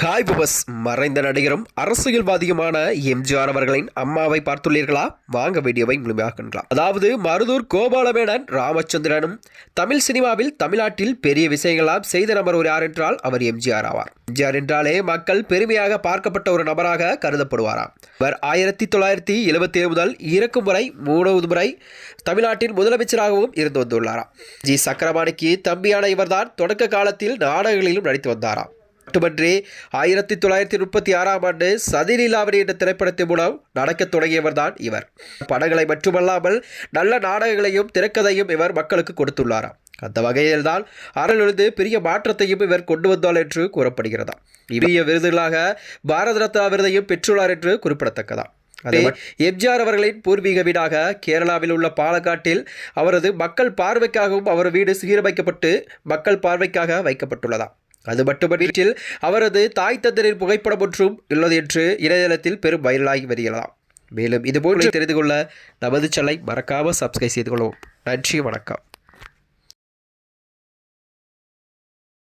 Hi பபஸ் மறைந்த நடிகரும் அரசியல்வாதியுமான எம்ஜிஆர் அவர்களின் அம்மாவை பார்த்துள்ளீர்களா? வாங்க வீடியோவை முழுமையாக்கின்றார் அதாவது மருதூர் கோபாலமேனன் ராமச்சந்திரனும் தமிழ் சினிமாவில் தமிழ்நாட்டில் பெரிய விஷயங்களாம் செய்த நபர் ஒரு யார் என்றால் அவர் எம்ஜிஆர் ஆவார். எம்ஜிஆர் என்றாலே மக்கள் பெருமையாக பார்க்கப்பட்ட ஒரு நபராக கருதப்படுவாராம். இவர் ஆயிரத்தி தொள்ளாயிரத்தி எழுபத்தி ஏழு முதல் இறக்கும் முறை மூணாவது முறை தமிழ்நாட்டின் முதலமைச்சராகவும் இருந்து வந்துள்ளாராம். ஜி. சக்கரபாணிக்கு தம்பியான இவர்தான் தொடக்க காலத்தில் நாடகங்களிலும் நடித்து வந்தாராம். மட்டுமன்றி ஆயிரத்தி தொள்ளாயிரத்தி முப்பத்தி ஆறாம் ஆண்டு சதிலீலாவணி என்ற திரைப்படத்தின் மூலம் நடக்கத் தொடங்கியவர் தான் இவர். படங்களை மட்டுமல்லாமல் நல்ல நாடகங்களையும் திரைக்கதையும் இவர் மக்களுக்கு கொடுத்துள்ளாராம். அந்த வகையில் தான் அருளிலிருந்து பெரிய மாற்றத்தையும் இவர் கொண்டு வந்தாள் என்று கூறப்படுகிறதா. பெரிய விருதுகளாக பாரத ரத்னா விருதையும் பெற்றுள்ளார் என்று குறிப்பிடத்தக்கதா. அதே எம்ஜிஆர் அவர்களின் பூர்வீக வீடாக கேரளாவில் உள்ள பாலக்காட்டில் அவரது மக்கள் பார்வைக்காகவும் அவர் வீடு சீரமைக்கப்பட்டு மக்கள் பார்வைக்காக வைக்கப்பட்டுள்ளதா. அது மட்டுமன்றில் அவரது தாய் தந்தரின் புகைப்படம் ஒன்றும் உள்ளது என்று இணையதளத்தில் பெரும் வைரலாகி வருகிறதாம். மேலும் இதுபோன்று தெரிந்து கொள்ள நமது சேனலை மறக்காமல் சப்ஸ்கிரைப் செய்து கொள்ளவும். நன்றி வணக்கம்.